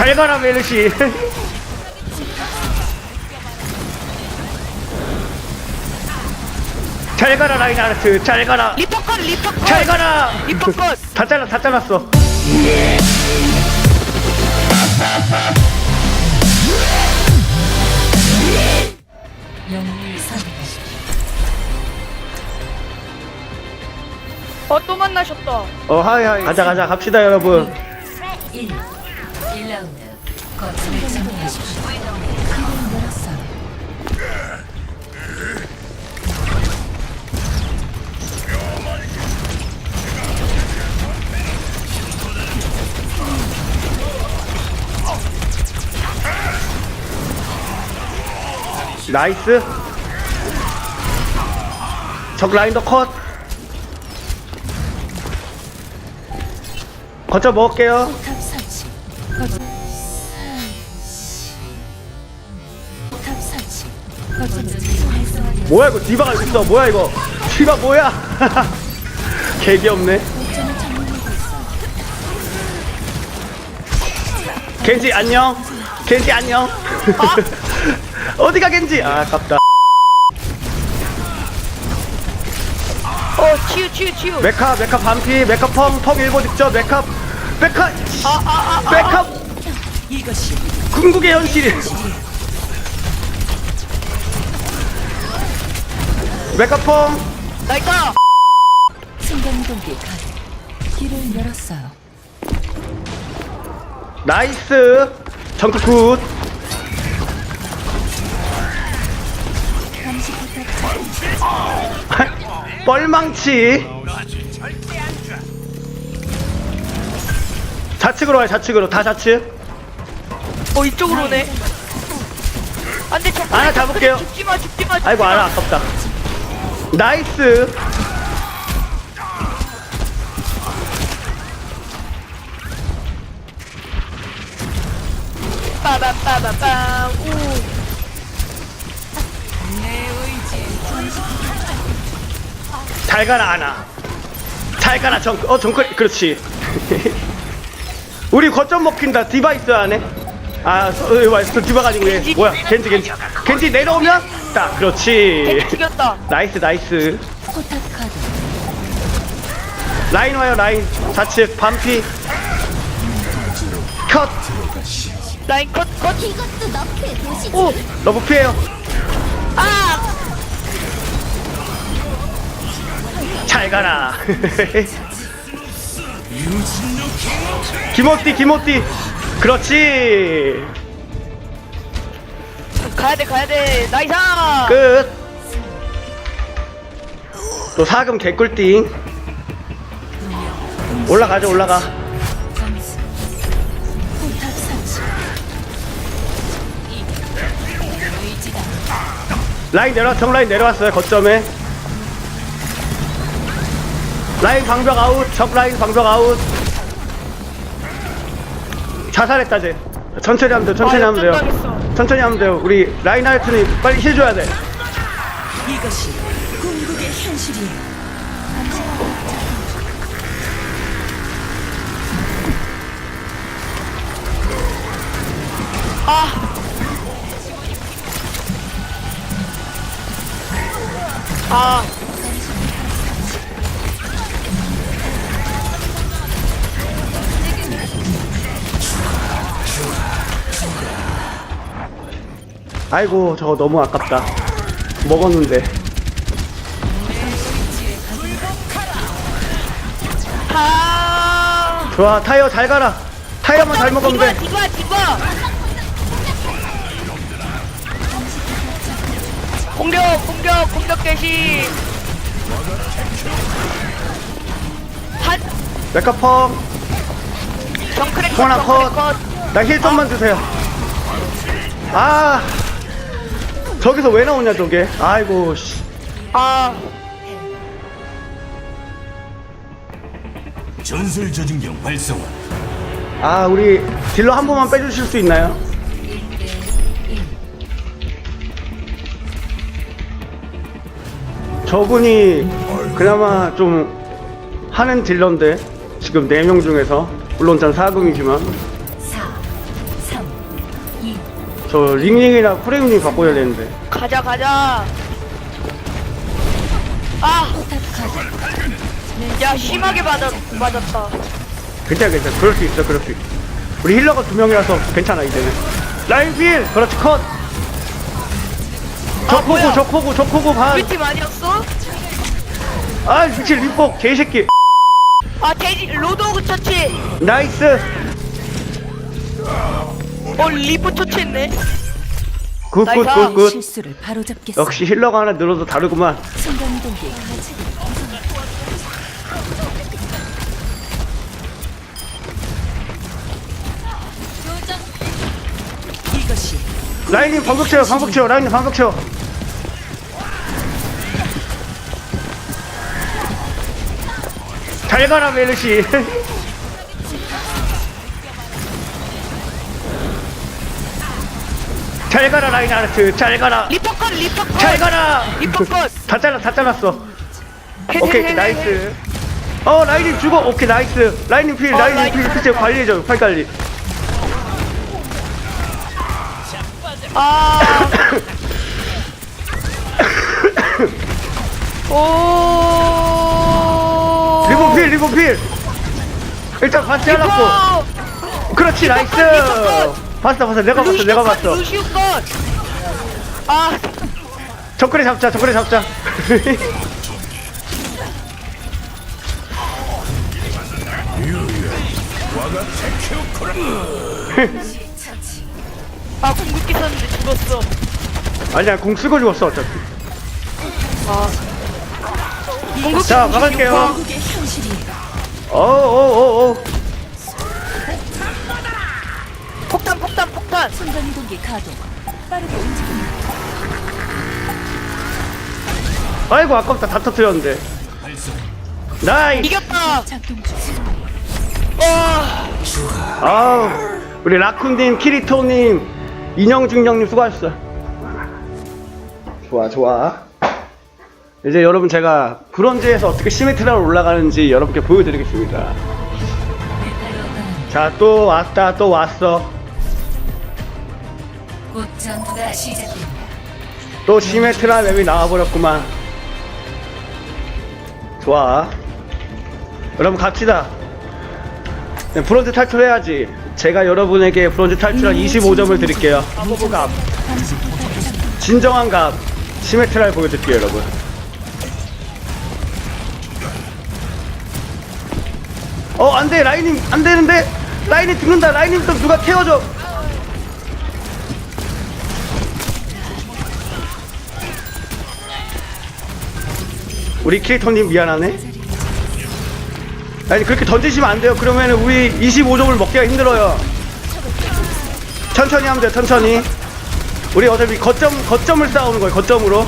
잘 가라 메르시. 잘 가라 라인하르트. 잘 가라. 리퍼 컷 리퍼 컷. 잘 가라. 리퍼 컷. 다 잘라 다 잘랐어. 영웅을 선택하십시오. 어 또 만나셨다. 어 하이 하이. 가자 가자. 갑시다 여러분. 1. 1라운드. 거점을 점령하십시오. 길을 열었어. 나이스 적 라인더 컷 거쳐 먹을게요. 거점. 뭐야 이거 디바가 있어? 뭐야 이거? 디바 뭐야? 개기 없네. 겐지 안녕. 겐지 안녕. 어디가 겐지? 아 아깝다. 어 치유 치유 치유. 메카 메카 반피 메카 펑펑 일보 직접 메카 메카 아아아 메카 이것이 궁극의 현실 메카 펑 나이다 순간이동기 가동. 길을 열었어요. 나이스! 정크 굿! 감시 부탁. 뻘망치! 좌측으로 와요 좌측으로. 다 좌측. 어 이쪽으로 오네. 안돼 저 하나 잡을게요. 죽지마 죽지마 아이고 알아 아깝다 나이스. 빠바빠바빰 우잘 가라 아나. 잘 가라 정크 어 정크 그렇지. 우리 거점 먹힌다 디바 있어 안에 아 어, 이거 봐, 그 디바가 아니고 얘. 뭐야? 겐지 겐지. 겐지 내려오면? 딱 그렇지. 죽였다. 나이스 나이스. 라인 와요 라인. 좌측 반피. 컷! 라인 컷 컷. 이것도 너프의 도시지. 오! 너무 피해요. 아! 잘 가라. 기모띠 기모띠 그렇지 가야 돼 가야 돼 나이스 끝. 또 사금 개꿀띵. 올라가죠 올라가. 라인 내려 정 라인 내려왔어요 거점에. 라인 방벽 아웃 적 라인 방벽 아웃. 자살했다 쟤. 천천히 하면 돼요 천천히 아, 하면 돼요. 역전당했어. 천천히 하면 돼요. 우리 라인 하이트는 빨리 힐 줘야 돼. 이것이 궁극의 현실이에요. 아! 아! 아이고 저거 너무 아깝다. 먹었는데. 아! 좋아 타이어 잘 가라. 타이어만 잘 먹으면 돼. 공격 공격 공격 개시 한 메카펑. 정크랙 하나 컷 컷. 정크랙 컷나 힐 좀만 주세요. 아, 저기서 왜 나오냐 저게? 아이고 씨. 아, 전술 저징경 활성화 아 우리 딜러 한 번만 빼주실 수 있나요? 저분이 그나마 좀 하는 딜러인데 지금 네명 중에서 물론 전 4금이지만 저 링링이랑 프레임링 바꿔야 되는데. 가자 가자. 아! 포탑 카드. 야 심하게 맞았, 맞았다. 괜찮아 괜찮아. 그럴 수 있어 그럴 수 있어. 우리 힐러가 두 명이라서 괜찮아 이제는. 라인필 그렇지 컷! 뭐야? 저코고 저코고 저코고 우리 팀 아니었어? 반아 미친 리포 개새끼. 아 돼지 로드오그 처치. 나이스 어 리프 처치했네. 나이스. 굿굿굿굿 실수를 바로잡겠어. 역시 힐러가 하나 늘어도 다르구만. 순간이동기 가치를 이것이 라인님 방벽 채워 방벽 채워 라인님 방벽 채워. 잘 가라 메르시 잘 가라 라인하르트. 잘 가라. 리퍼 컷 리퍼 컷. 잘 가라. 리퍼 컷. 다 잘라 다 잘랐어. 오케이 나이스. 어 라인님 죽어. 오케이 나이스. 라인님 필 어, 라인님 라인 필. 필 관리해줘. 팔 관리. 아. 오. 리본 필 리본 필. 일단 반 잘랐고. 그렇지 나이스 봤어 봤어. 내가 봤어 내가 컷, 봤어. 아, 정글에 잡자 정글에 잡자. 아 궁극기 썼는데 죽었어. 아니야 공 쓰고 죽었어 어차피. 궁극기 자 현실이에요. 어어어어 폭탄 폭탄. 순간이동기 가동. 빠르게 움직입니다. 아이고 아깝다 다 터뜨렸는데 나이 이겼다. 작동 중. 와. 아우 우리 라쿤님 키리토님 인형증정님 수고하셨어 좋아 좋아 이제 여러분 제가 브론즈에서 어떻게 시메트라로 올라가는지 여러분께 보여드리겠습니다 자 또 왔다 또 왔어 곧 전투가 시작됩니다. 또 시메트라 맵이 나와버렸구만. 좋아. 여러분 갑시다. 네, 브론즈 탈출해야지. 제가 여러분에게 브론즈 탈출한 25점을 드릴게요. 값 진정한 값 시메트라를 보여드릴게요 여러분. 어 안 돼. 라인님 안 되는데? 라인이 죽는다. 라인님 좀 누가 태워줘 우리 키리토님 미안하네. 아니 그렇게 던지시면 안 돼요. 그러면 우리 25점을 먹기가 힘들어요. 천천히 하면 돼요. 천천히. 우리 어차피 거점 거점을 싸우는 거예요. 거점으로.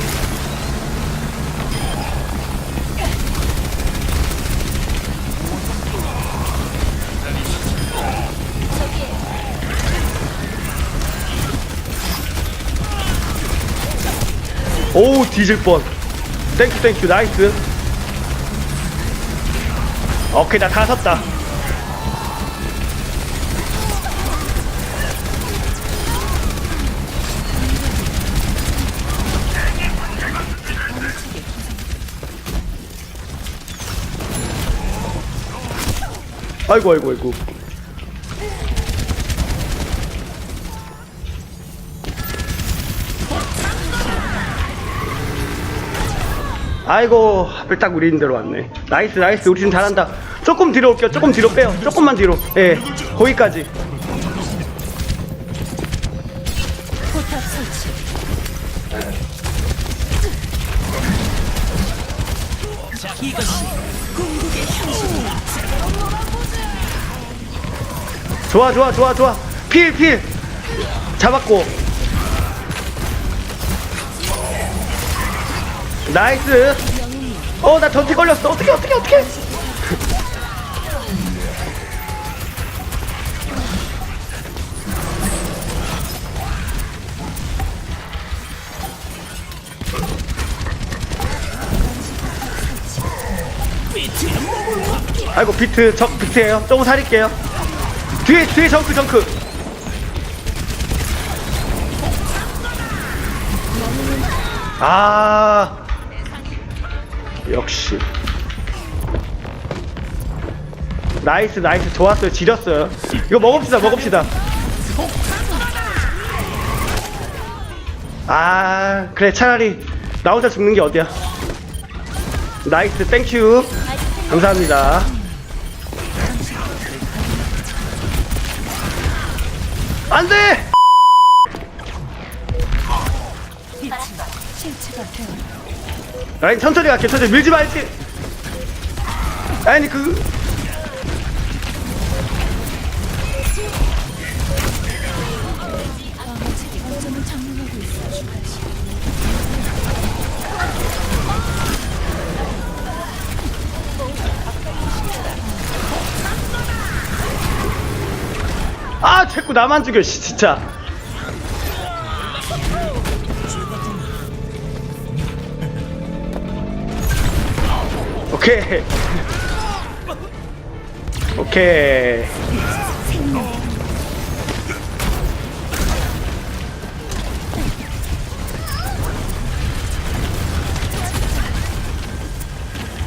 오우 뒤질 뻔. 땡큐 땡큐 나이스. 오케이 나다 섰다. 아이고 아이고 아이고. 아이고 하필 딱 우리 인대로 왔네. 나이스 나이스. 우리 팀 잘한다. 조금 뒤로 올게요. 조금 뒤로 빼요. 조금만 뒤로. 예 거기까지. 좋아 좋아 좋아 좋아. 필 필. 잡았고 나이스. 어 나 전티 걸렸어. 어떻게 어떻게 어떻게? 아이고 비트 적 비트예요. 조금 살릴게요. 뒤에 뒤에 정크 정크. 아 역시. 나이스 나이스. 좋았어요. 지렸어요. 이거 먹읍시다 먹읍시다. 아 그래. 차라리 나 혼자 죽는 게 어디야? 나이스. 땡큐. 감사합니다. 안돼 아니 천천히 갈게 천천히. 밀지 말지 아니 그아 자꾸 나만 죽여 씨, 진짜 오케이. 오케이.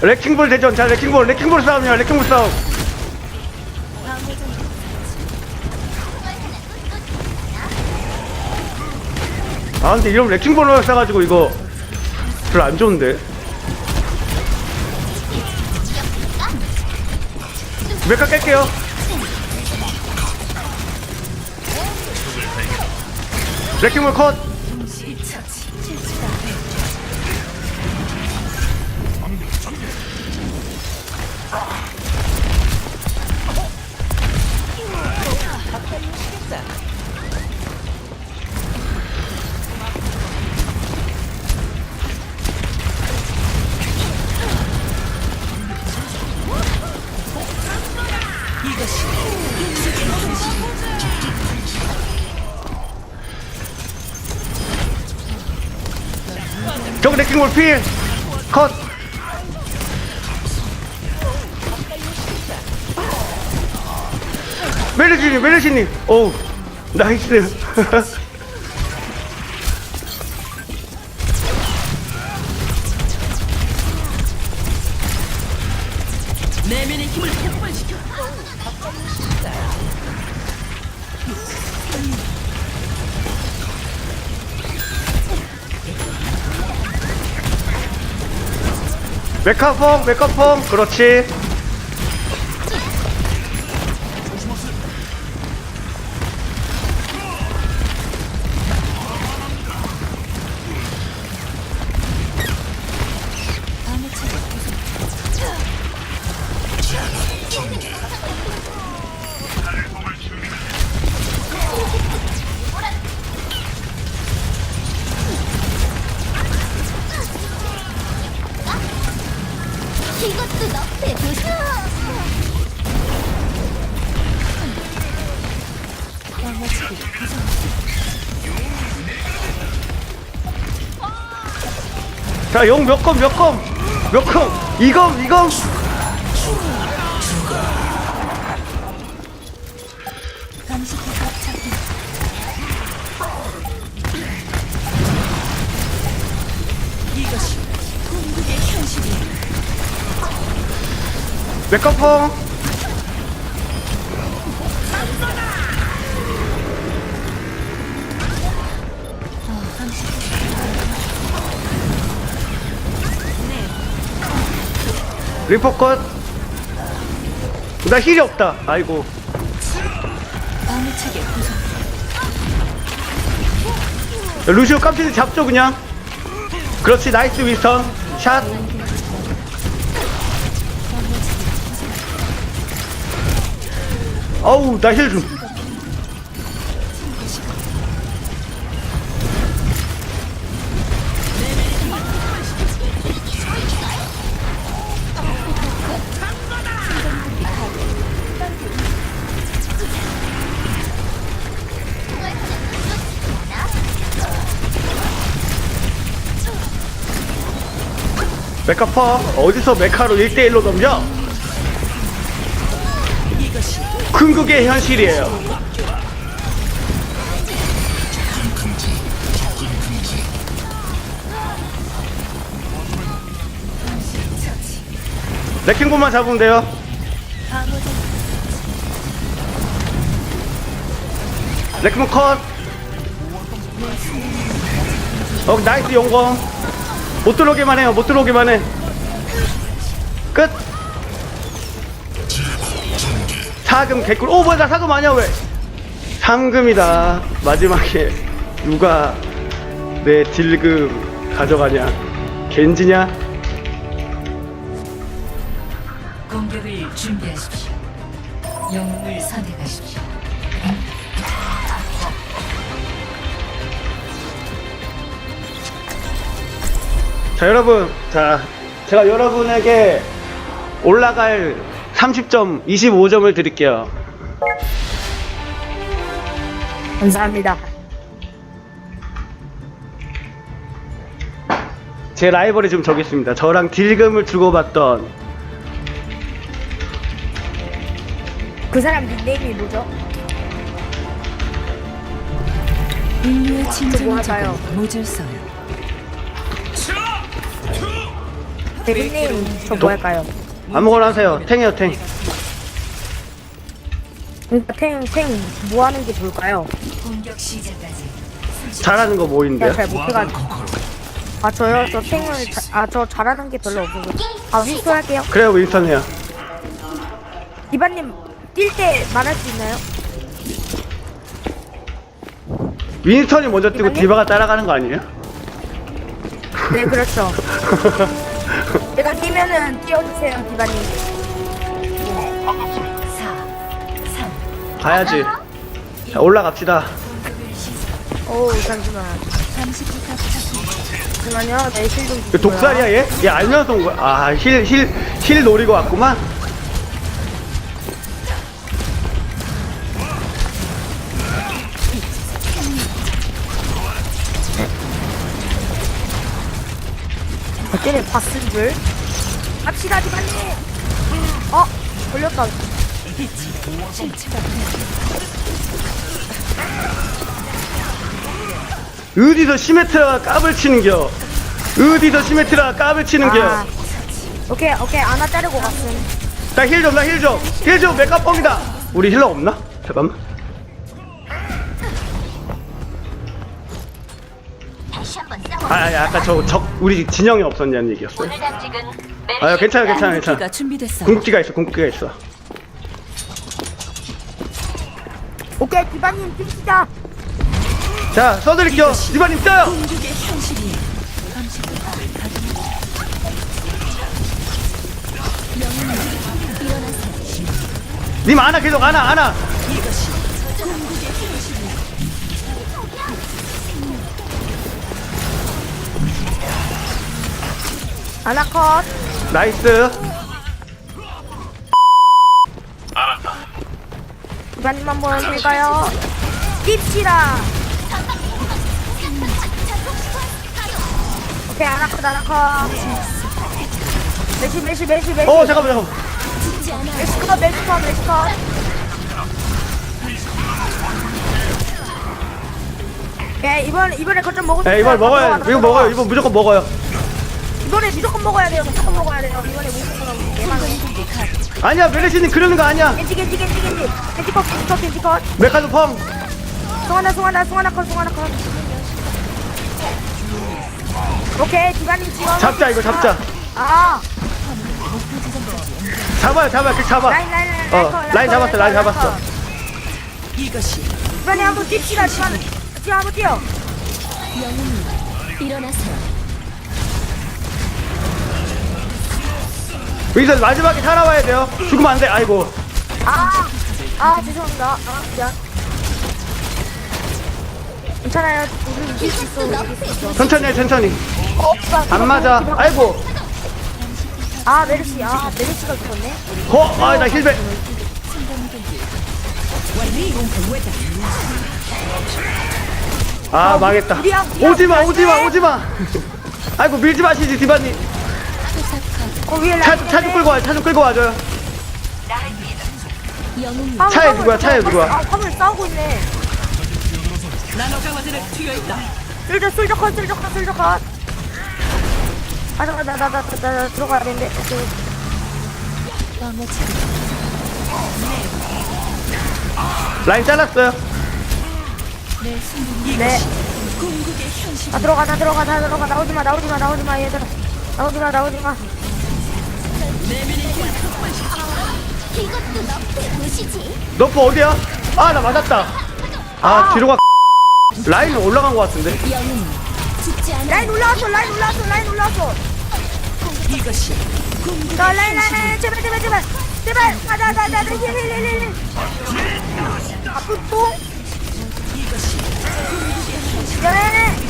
레킹볼 대전 자 레킹볼 레킹볼 싸움이야 레킹볼 싸움. 아 근데 이러면 레킹볼로 싸가지고 이거 별로 안 좋은데 메카 깰게요. 레킹볼 컷 저기 레킹볼 필컷. 메르시님 메르시님. 오 나이스 메카퐁 메카퐁 그렇지 자용 몇검몇검 몇검 이검 이검? 감식해 리포컷. 나 힐이 없다. 아이고. 루시오 깜짝이 잡죠 그냥? 그렇지 나이스 윈스턴. 샷. 어우 나 힐 좀 메카퍼 어디서 메카로 1대1로 넘겨? 큰 극의 현실이에요. 레킹볼만 잡으면 돼요. 레킹볼 컷. 어, 나이스 용공. 못 들어오기만 해요. 못 들어오기만 해. 끝. 사금 개꿀. 오, 뭐야, 나 사금 아니야, 왜? 상금이다. 마지막에 누가 내 딜금 가져가냐? 겐지냐? 공격을 준비하십시오. 영웅을 선택하십시오. 자 여러분 자 제가 여러분에게 올라갈 30점 25점을 드릴게요 감사합니다. 제 라이벌이 좀 저기 있습니다 저랑 딜금을 주고받던 그 사람 닉네임이 뭐죠? 인류의 진정한? 적은 모질서요. 제 닉네임 저뭐 할까요? 아무거나 하세요 탱이요 탱 그러니까 탱탱 뭐 하는 게 좋을까요? 공격 시작까지 잘하는 거 뭐인데요? 제가 잘 못해가지고. 아 저요? 저 탱을 아 저 잘하는 게 별로 없어서. 아 윈스턴 할게요. 그래요 윈스턴 해요 디바님 뛸 때 말할 수 있나요? 윈스턴이 먼저 뛰고 디바가 따라가는 거 아니에요? 네 그렇죠. 제가 뛰면은 뛰어주세요 디바님. 4, 3, 가야지 자 올라갑시다 어우 잠시만. 잠시 부탁 찾기 잠시만요. 내실좀 이거 독살이야 얘? 얘 알면서 온 거야? 아 힐 힐 힐 노리고 왔구만 어때네 봤은 줄. 갑시다 디바님. 어 걸렸다. 어디서 시메트라가 깝을 치는겨 어디서 시메트라가 깝을 치는겨 아. 오케이 오케이 하나 자르고 갔음. 나 힐 좀, 나 힐 좀, 힐 좀, 메카뻥이다. 우리 힐러 없나? 잠깐만. 아, 아, 아까 저, 적, 우리 진영이 없었냐는 얘기였어요. 아, 괜찮아, 괜찮아, 괜찮아. 기가 준비됐어. 궁극기가 있어, 궁극기가 있어. 오케이 디바님 뛰시다. 자, 써드릴게요. 이반님 떠요. 공격의. 님 안아, 계속 안아, 안아. 아나컷. 나이스. 디바님 한번 될까요? 뜁시다. 오케이 아나컷 아나컷. 메시 메시 메시 메시. 어, 잠깐만, 잠깐만. 메시컷 메시컷 메시컷. 예 이번 이번에 거점 먹을 수 에, 이번 있어요. 먹어요. 이거. 먹어요. 이번 무조건 먹어요. 이번에 무조건 먹어야 돼요. 무조건 먹어야 돼요. 이번에 무조건 예만 아니야, 메르시님 그러는 거 아니야. 겐지 겐지 겐지 겐지 겐지 컷 겐지 컷 겐지 컷. 메카도 펑. 송하나 송하나 송하나 컷 송하나 컷. 오케이 디바님 지원. 잡자, 이거 잡자. 아 잡아요, 잡아요. 그 잡아. 라인 라인 라인 어, 컷, 라인 컷, 잡았어, 라인 컷, 잡았어. 컷. 디바님 한번 뜁시다 디바님. 디바 한번 뛰어. 일어나세요. 여기서 마지막에 살아와야 돼요. 죽으면 안 돼. 아이고. 아, 아 죄송합니다. 아, 미안. 괜찮아요. 우리 이길 수 있어. 우리 이길 수 있어. 천천히 해, 천천히. 어, 오빠, 안 맞아. 아이고. 아 메르시, 아 메르시가 죽었네. 어, 아, 나 힐백. 아, 망했다. 우리야, 우리야, 오지 마, 우리야. 오지 마, 오지 마. 아이고, 밀지 마시지, 디바님. 어 위에 차, 라인 차좀 끌고 와, 차 좀 끌고 와줘요. 아, 차에 화물, 누구야, 차에 화물, 누구야? 아 화물 싸우고 있네. 컷 쓸져 컷 쓸져 컷. 아 잠깐 나나나나 나, 나, 나 들어가야 되는데. 오케이. 라인 잘랐어요 네. 다 들어가 다 들어가 다 들어가 나오지 마 나오지 마 나오지 마 얘들아 나오지 마 나오지 마 이것도 너프 무시지? 어디야? 아 나 맞았다. 아, 아 뒤로 가. 라인 올라간 것 같은데. 라인 올라왔어 라인 올라왔어 라인 올라왔어 이것이 나 라인 라인 라인 제발 제발 제발 제발 가자 가자 가자 힐힐힐힐 아프고 이것이 야 네.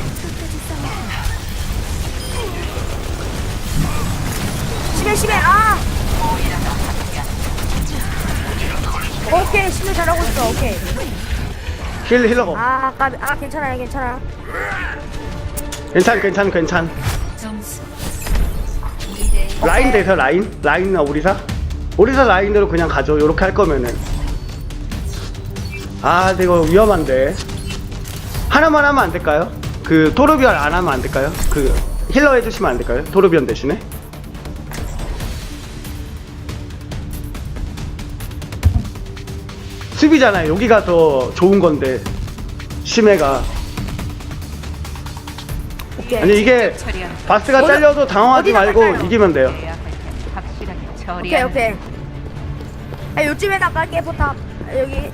11 11 아! 오케이 신호 잘하고 있어 오케이. 힐러 힐러고. 아 아까 아 괜찮아요 괜찮아. 괜찮 괜찮 괜찮. 점수 라인 대서 라인? 라인나 우리사? 우리사 라인으로 그냥 가죠. 요렇게 할 거면은. 아 근데 이거 위험한데. 하나만 하면 안 될까요? 그 토르비언 안 하면 안 될까요? 그 힐러 해주시면 안 될까요? 토르비언 대신에? 수비잖아요. 여기가 더 좋은 건데 심해가. 오케이. 아니 이게 바스가 어디- 잘려도 당황하지 말고 갈까요? 이기면 돼요. 오케이 오케이. 아 요쯤에다 깔게 포탑. 아, 여기.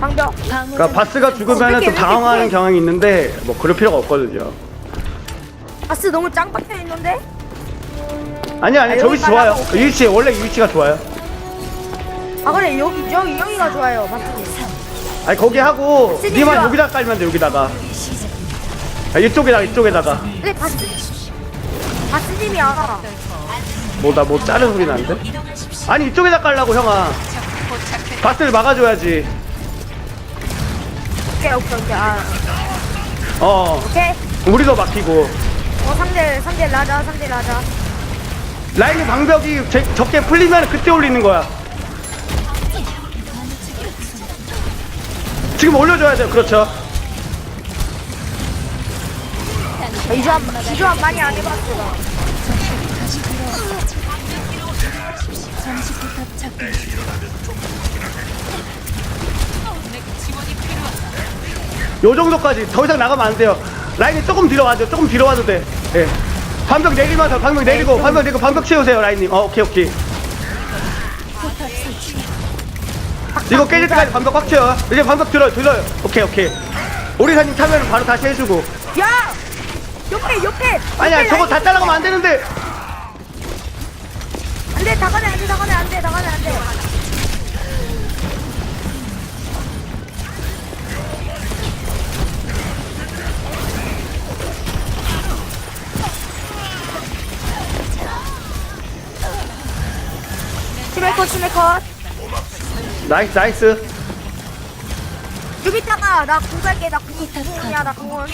방벽. 그러니까 바스가 죽으면 좀 당황하는 경향이 있는데 뭐 그럴 필요가 없거든요. 바스 너무 짱 박혀 있는데? 아니 아니 아, 저 여기 위치 좋아요. 이. 위치 원래 이 위치가 좋아요. 아 그래 여기 여기 여기가 좋아요 바스 아니 거기 하고 니만. 여기다 깔면 돼 여기다가. 아, 이쪽에다가 이쪽에다가 근데 바스 바스님이야 뭐나 뭐 다른 소리 나는데? 아니 이쪽에다 깔라고 형아. 바스를 막아줘야지. 오케이 오케이 오케이 아 어 오케이 우리도 막히고 어 상대 상대 라자 상대 라자 라인의 방벽이 제- 적게 풀리면 그때 올리는 거야. 지금 올려줘야 돼요. 그렇죠. 아, 이 조합 이 조합 많이 안 해봤어 요 정도까지 더 이상 나가면 안 돼요. 라인이 조금 뒤로 와줘. 조금 뒤로 와도 돼. 예. 반벽 내리면서 반벽 내리고 반벽 내리고 반벽 채우세요 라인님. 어 오케이 오케이. 이거 깨질 때까지 반벽 꽉 채워. 이제 반벽 들어요 들어요. 오케이 오케이. 오리사님 타면 바로 다시 해주고. 야 옆에 옆에 아니야 저거 다 따라가면 안 되는데. 안돼 다가네 안돼 다가네 안돼 다가네 안돼 나이스 나이스. 여기 있다가 나 궁갈게. 나 궁이야 나 궁은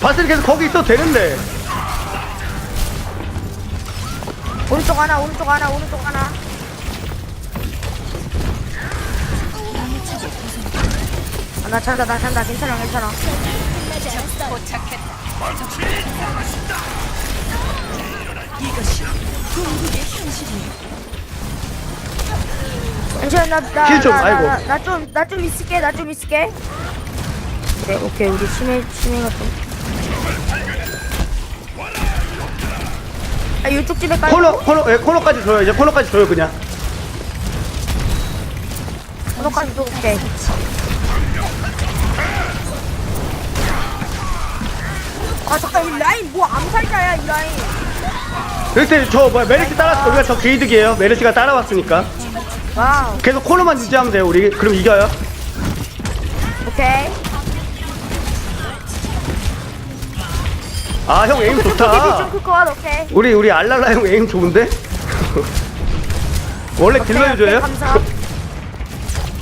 바스는 계속 거기 있어도 되는데. 오른쪽 하나 오른쪽 하나 오른쪽 하나. 아, 나 찬다 나 찬다. 괜찮아 괜찮아 이것이 궁극의 현실이야. 괜찮아 힐좀 아이고. 나나좀 나 좀 있을게 나 좀 있을게 네 오케이 우리 치매 치매가 좀 아, 이쪽 집에 깔고 코너 코너 예, 코너까지 줘요 이제 코너까지 줘요 그냥. 코너까지 도 오케이 아 잠깐 이 라인 뭐 암살자야 이 라인 그때 저 뭐야 메르시 따랐어. 우리가 저 게이득이에요. 메르시가 따라왔으니까. 와우 계속 코너만 유지하면 돼요 우리. 그럼 이겨요. 오케이 아 형 에임 좋다. 좀클것 오케이 우리 우리 알랄라 형 에임 좋은데? 원래 딜러 오케이, 유저예요? 감사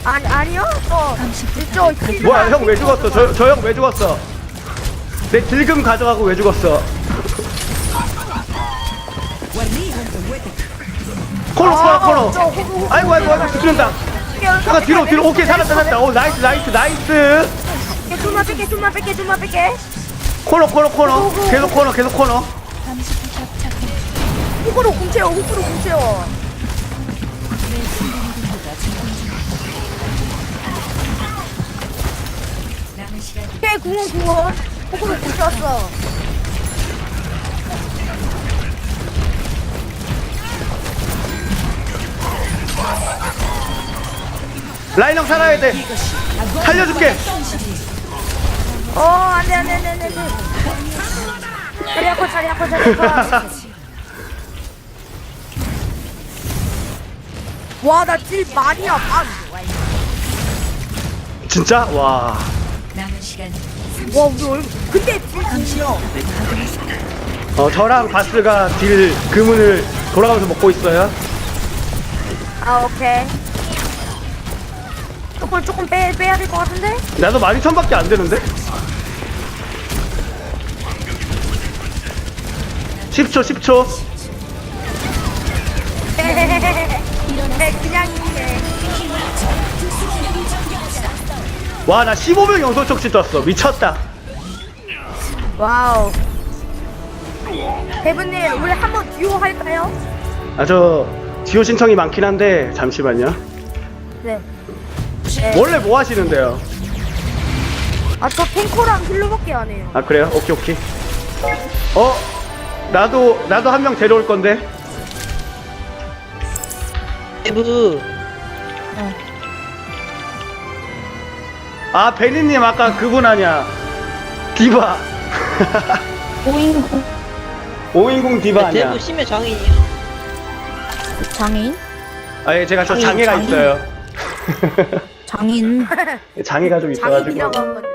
아니 아니요 저 이쪽 힐 뭐야 형 왜 죽었어? 저저형왜 죽었어? 내 딜금 가져가고 왜 죽었어? 코너 코너 코너. 저 호구 호구 아이고 아이고 아이고 죽는다. 잠깐 뒤로 뒤로 오케이 살았다 살았다. 오 나이스 나이스 나이스. 좀만 뺄게 좀만 뺄게 좀만 뺄게 코너 코너 코너 계속 코너 계속 코너. 호구로 공채워 호구로 공채워 오케이 구원 구원 호구로 공채웠어. 라인 형 살아야 돼. 살려줄게. 어 안 돼 안 돼 안 돼 안 돼 자리 아파 자리 아파 자리 아파 와나 질 많이 아파 진짜? 와. 남은 시간 와 우리 얼굴 근데 질 금이요 어, 저랑 바스가 딜 그문을 돌아가면서 먹고 있어요. 아 오케이. 조금 조금 빼, 빼야 될 것 같은데? 나도 12,000밖에 안 되는데? 10초 10초. 네, 그냥 이네 와 나 15명 연속 척시 떴어 미쳤다 와우 대분님 우리 한번 듀오 할까요? 아 저 지호 신청이 많긴 한데 잠시만요 네. 원래 뭐 하시는데요? 아 저 탱커랑 힐러밖에 안 해요. 아 그래요? 오케이 오케이 어? 나도 나도 한 명 데려올 건데 세부 아 베니님 아까 그분 아냐 디바 오인공 오인공 디바 아냐 대부 심해 장인이야 장인? 아예 제가 저 장애가 장인. 있어요 장인. 장애가 좀 있어가지고 장인이라고 한 건데.